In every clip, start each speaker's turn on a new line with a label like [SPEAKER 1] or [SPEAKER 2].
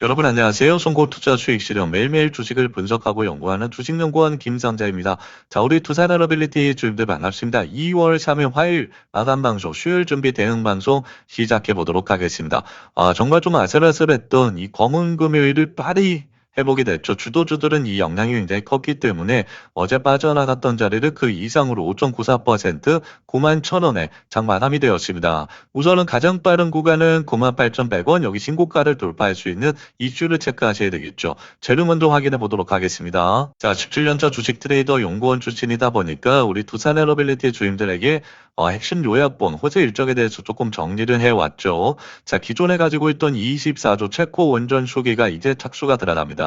[SPEAKER 1] 여러분 안녕하세요. 송고 투자 수익 실현 매일매일 주식을 분석하고 연구하는 주식연구원 김상자입니다. 자, 우리 투자나러빌리티 주님들 반갑습니다. 2월 3일 화요일 마감 방송, 수요일 준비 대응 방송 시작해 보도록 하겠습니다. 아, 정말 좀 아슬아슬했던 이 검은 금요일을 빨리 회복이 됐죠. 주도주들은 이 영향이 굉장히 컸기 때문에 어제 빠져나갔던 자리를 그 이상으로 5.94% 9만 1,000원에 장 마감이 되었습니다. 우선은 가장 빠른 구간은 98,100원 여기 신고가를 돌파할 수 있는 이슈를 체크하셔야 되겠죠. 재료 먼저 확인해 보도록 하겠습니다. 자, 17년차 주식 트레이더 연구원 출신이다 보니까 우리 두산 에러빌리티 주임들에게 어, 핵심 요약본, 호재 일정에 대해서 조금 정리를 해왔죠. 자, 기존에 가지고 있던 24조 체코 원전 수기가 이제 착수가 들어갑니다.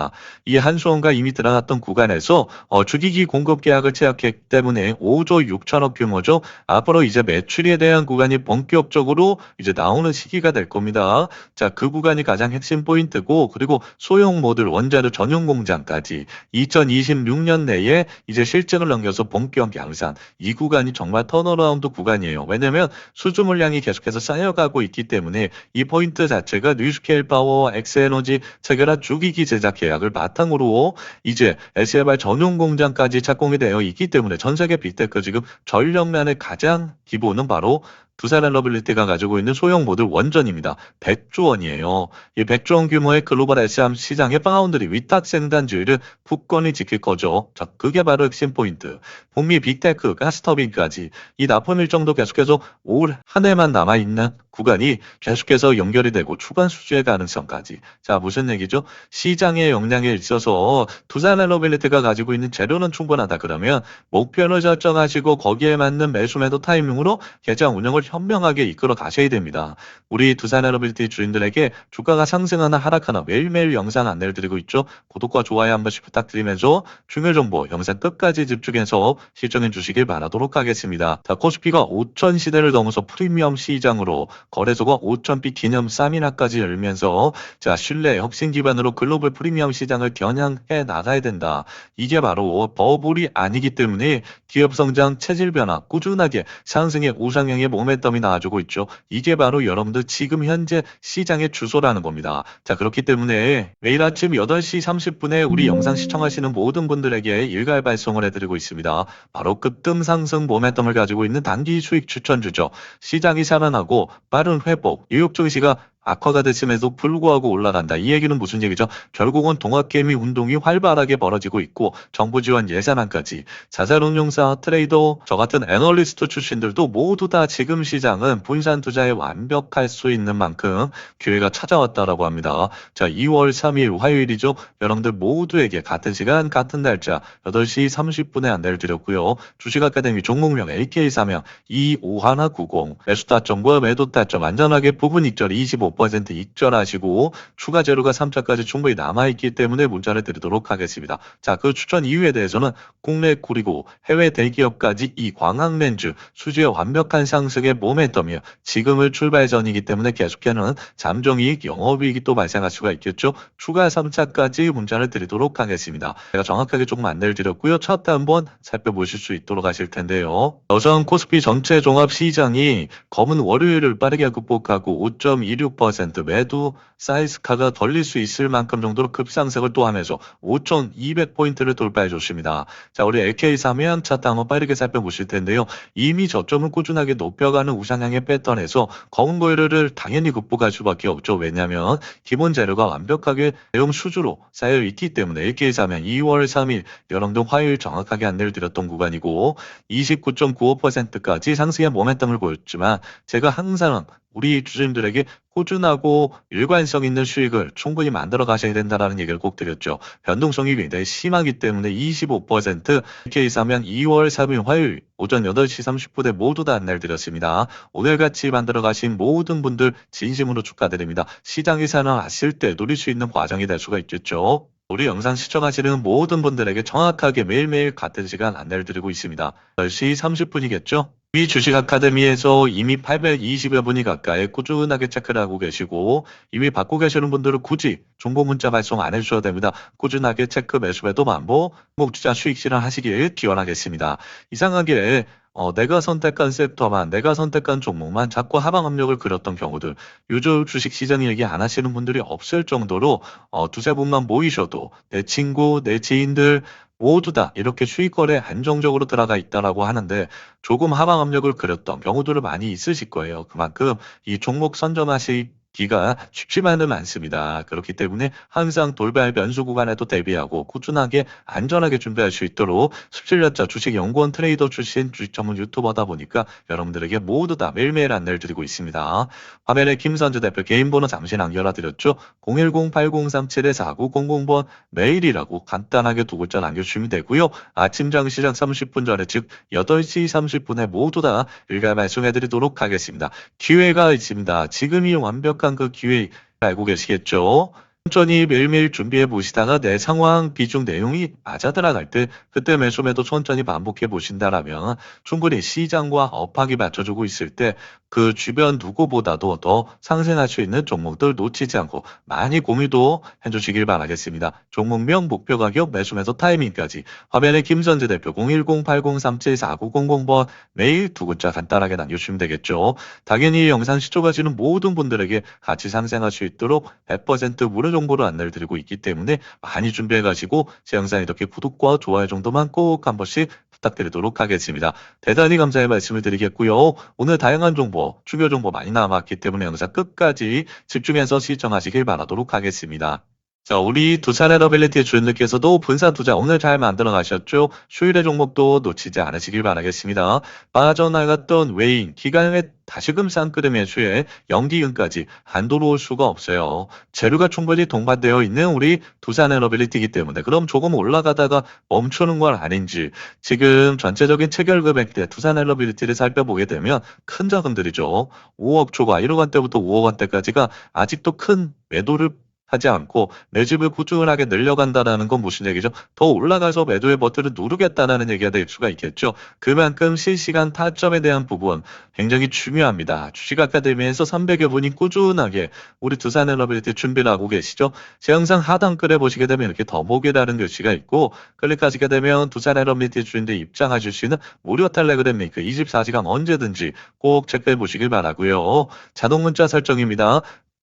[SPEAKER 1] 이 한수원과 이미 들어갔던 구간에서 어, 주기기 공급 계약을 체결했기 때문에 5조 6천억 규모죠. 앞으로 이제 매출에 대한 구간이 본격적으로 이제 나오는 시기가 될 겁니다. 자, 그 구간이 가장 핵심 포인트고, 그리고 소형 모듈 원자력 전용 공장까지 2026년 내에 이제 실증을 넘겨서 본격 양산. 이 구간이 정말 턴어라운드 구간이에요. 왜냐면 수주 물량이 계속해서 쌓여가고 있기 때문에 이 포인트 자체가 뉴스케일 파워, 엑스에너지 체결한 주기기 제작 계약을 바탕으로 이제 SLR 전용 공장까지 착공이 되어 있기 때문에 전 세계 빅테크 지금 전력면의 가장 기본은 바로 두산 앨러빌리티가 가지고 있는 소형 모듈 원전입니다. 100조 원이에요. 이 100조 원 규모의 글로벌 SM 시장의 파운드리 위탁 생산주의를 굳건히 지킬 거죠. 자, 그게 바로 핵심 포인트. 북미 빅테크, 가스터빈까지 이 납품 일정도 계속해서 올 한 해만 남아있는 구간이 계속해서 연결이 되고 추가 수주의 가능성까지. 자, 무슨 얘기죠? 시장의 영향에 있어서 두산 앨러빌리티가 가지고 있는 재료는 충분하다 그러면 목표를 설정하시고 거기에 맞는 매수 매도 타이밍으로 계좌 운영을 현명하게 이끌어 가셔야 됩니다. 우리 두산 에러빌티 주인들에게 주가가 상승하나 하락하나 매일매일 영상 안내를 드리고 있죠. 구독과 좋아요 한 번씩 부탁드리면서 중요 정보 영상 끝까지 집중해서 실정해 주시길 바라도록 하겠습니다. 자, 코스피가 5천 시대를 넘어서 프리미엄 시장으로 거래소가 5천비 기념 3인화까지 열면서 자, 신뢰 혁신 기반으로 글로벌 프리미엄 시장을 겨냥해 나가야 된다. 이게 바로 버블이 아니기 때문에 기업 성장, 체질 변화, 꾸준하게 상승의 우상향의 모멘텀이 나와주고 있죠. 이게 바로 여러분들 지금 현재 시장의 주소라는 겁니다. 자, 그렇기 때문에 매일 아침 8시 30분에 우리 영상 시청하시는 모든 분들에게 일괄 발송을 해드리고 있습니다. 바로 급등 상승 모멘텀을 가지고 있는 단기 수익 추천주죠. 시장이 살아나고 빠른 회복, 뉴욕 증시가 악화가 됐음에도 불구하고 올라간다. 이 얘기는 무슨 얘기죠? 결국은 동학개미 운동이 활발하게 벌어지고 있고 정부 지원 예산안까지 자산운용사, 트레이더, 저 같은 애널리스트 출신들도 모두 다 지금 시장은 분산 투자에 완벽할 수 있는 만큼 기회가 찾아왔다라고 합니다. 자, 2월 3일 화요일이죠. 여러분들 모두에게 같은 시간, 같은 날짜 8시 30분에 안내를 드렸고요. 주식 아카데미 종목명 AK3명 25190 매수 타점과 매도 타점 안전하게 부분 익절 25% 익절하시고 추가 재료가 3차까지 충분히 남아있기 때문에 문자를 드리도록 하겠습니다. 자, 그 추천 이유에 대해서는 국내 그리고 해외 대기업까지 이 광학 렌즈 수주의 완벽한 상승의 모멘텀이요. 지금을 출발 전이기 때문에 계속해는 잠정이익, 영업이익이 또 발생할 수가 있겠죠. 추가 3차까지 문자를 드리도록 하겠습니다. 제가 정확하게 조금 안내를 드렸고요. 차트 한번 살펴보실 수 있도록 하실 텐데요. 여전 코스피 전체 종합 시장이 검은 월요일을 빠르게 극복하고 5.26% 매도 사이즈카가 걸릴 수 있을 만큼 정도로 급상승을 또 하면서 5,200포인트를 돌파해 줬습니다. 자, 우리 LK3면 차트 한번 빠르게 살펴보실 텐데요. 이미 저점을 꾸준하게 높여가는 우상향의 패턴에서 검은 고열을 당연히 극복할 수밖에 없죠. 왜냐하면 기본 재료가 완벽하게 대형 수주로 쌓여 있기 때문에 LK3면 2월 3일 여러분들 화요일 정확하게 안내를 드렸던 구간이고 29.95%까지 상승의 모멘텀을 보였지만 제가 항상 우리 주주님들에게 꾸준하고 일관성 있는 수익을 충분히 만들어 가셔야 된다는 얘기를 꼭 드렸죠. 변동성이 굉장히 심하기 때문에 25% 이렇게 있으면 2월 3일 화요일 오전 8시 30분에 모두 다 안내를 드렸습니다. 오늘같이 만들어 가신 모든 분들 진심으로 축하드립니다. 시장이 살아났을 때 누릴 수 있는 과정이 될 수가 있겠죠. 우리 영상 시청하시는 모든 분들에게 정확하게 매일매일 같은 시간 안내를 드리고 있습니다. 10시 30분이겠죠? 이 주식 아카데미에서 이미 820여 분이 가까이 꾸준하게 체크를 하고 계시고 이미 받고 계시는 분들은 굳이 정보 문자 발송 안 해주셔도 됩니다. 꾸준하게 체크 매수매도 반복, 목주자 수익 실현 하시길 기원하겠습니다. 이상하게 어, 내가 선택한 섹터만, 내가 선택한 종목만 자꾸 하방 압력을 그렸던 경우들, 요즘 주식 시장 얘기 안 하시는 분들이 없을 정도로 어, 두세 분만 모이셔도 내 친구, 내 지인들 모두 다 이렇게 수익 거래 안정적으로 들어가 있다라고 하는데 조금 하방 압력을 그렸던 경우들을 많이 있으실 거예요. 그만큼 이 종목 선점하시 기가 쉽지만은 않습니다. 그렇기 때문에 항상 돌발 변수 구간에도 대비하고 꾸준하게 안전하게 준비할 수 있도록 17년차 주식 연구원 트레이더 출신 주식 전문 유튜버다 보니까 여러분들에게 모두 다 매일매일 안내를 드리고 있습니다. 화면에 김선재 대표 개인 번호 잠시 남겨놔드렸죠. 010-8037-4900번 메일이라고 간단하게 두 글자 남겨주시면 되고요. 아침 장시장 30분 전에 즉 8시 30분에 모두 다 일괄 말씀해드리도록 하겠습니다. 기회가 있습니다. 지금이 완벽 한 그 기회 알고 계시겠죠? 천천히 매일매일 준비해 보시다가 내 상황 비중 내용이 맞아 들어갈 때 그때 매수매도 천천히 반복해 보신다라면 충분히 시장과 업하기 맞춰주고 있을 때 그 주변 누구보다도 더 상승할 수 있는 종목들 놓치지 않고 많이 고민도 해주시길 바라겠습니다. 종목명, 목표 가격, 매수매도 타이밍까지 화면에 김선재 대표 010-8037-4900번 메일 두 글자 간단하게 남겨주시면 되겠죠. 당연히 이 영상 시청하시는 모든 분들에게 같이 상생할 수 있도록 100% 무료 정보를 안내를 드리고 있기 때문에 많이 준비해 가시고 제 영상 이렇게 구독과 좋아요 정도만 꼭 한 번씩 부탁드리도록 하겠습니다. 대단히 감사의 말씀을 드리겠고요. 오늘 다양한 정보, 중요 정보 많이 남았기 때문에 영상 끝까지 집중해서 시청하시길 바라도록 하겠습니다. 자, 우리 두산 에너빌리티 주인들께서도 분산 투자 오늘 잘 만들어 가셨죠? 휴일의 종목도 놓치지 않으시길 바라겠습니다. 빠져나갔던 외인, 기간에 다시금 쌍끌음의 수에 연기금까지 안 들어올 수가 없어요. 재료가 충분히 동반되어 있는 우리 두산 에너빌리티이기 때문에 그럼 조금 올라가다가 멈추는 건 아닌지 지금 전체적인 체결 금액대 두산 에너빌리티를 살펴보게 되면 큰 자금들이죠. 5억 초과 1억 원대부터 5억 원대까지가 아직도 큰 매도를 하지 않고 내 집을 꾸준하게 늘려간다는 건 무슨 얘기죠? 더 올라가서 매도의 버튼을 누르겠다는 얘기가 될 수가 있겠죠. 그만큼 실시간 타점에 대한 부분 굉장히 중요합니다. 주식 아카데미에서 300여 분이 꾸준하게 우리 두산 에너빌리티 준비를 하고 계시죠. 제 영상 하단 글에 보시게 되면 이렇게 더보기라는 글씨가 있고 클릭하시게 되면 두산 에너빌리티 주인들 입장하실 수 있는 무료 텔레그램 링크 24시간 언제든지 꼭 체크해 보시길 바라고요. 자동 문자 설정입니다.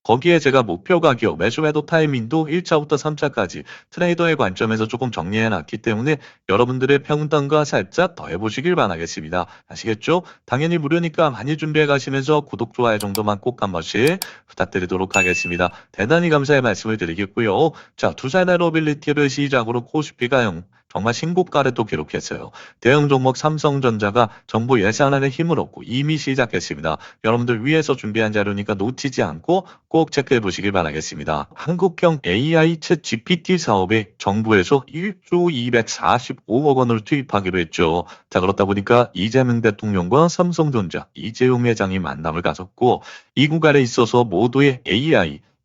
[SPEAKER 1] 거기에 제가 목표 가격, 매수 매도 타이밍도 1차부터 3차까지 트레이더의 관점에서 조금 정리해 놨기 때문에 여러분들의 평단과 살짝 더해보시길 바라겠습니다. 아시겠죠? 당연히 무료니까 많이 준비해 가시면서 구독, 좋아요 정도만 꼭 한 번씩 부탁드리도록 하겠습니다. 대단히 감사의 말씀을 드리겠고요. 자, 두산 에너빌리티를 시작으로 코스피가 영 정말 신고가를 또 기록했어요. 대형 종목 삼성전자가 정부 예산안에 힘을 얻고 이미 시작했습니다. 여러분들 위에서 준비한 자료니까 놓치지 않고 꼭 체크해 보시길 바라겠습니다. 한국형 AI 챗 GPT 사업에 정부에서 1조 245억 원을 투입하기로 했죠. 자, 그렇다 보니까 이재명 대통령과 삼성전자 이재용 회장이 만남을 가졌고 이 구간에 있어서 모두의 AI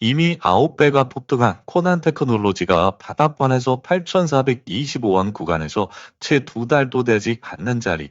[SPEAKER 1] 이미 9배가 폭등한 코난 테크놀로지가 바닥권에서 8,425원 구간에서 채 두 달도 되지 않는 자리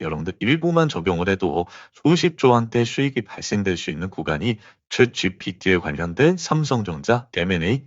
[SPEAKER 1] 여러분들 일부만 적용을 해도 수십조 원대 수익이 발생될 수 있는 구간이 챗 GPT에 관련된 삼성전자 M&A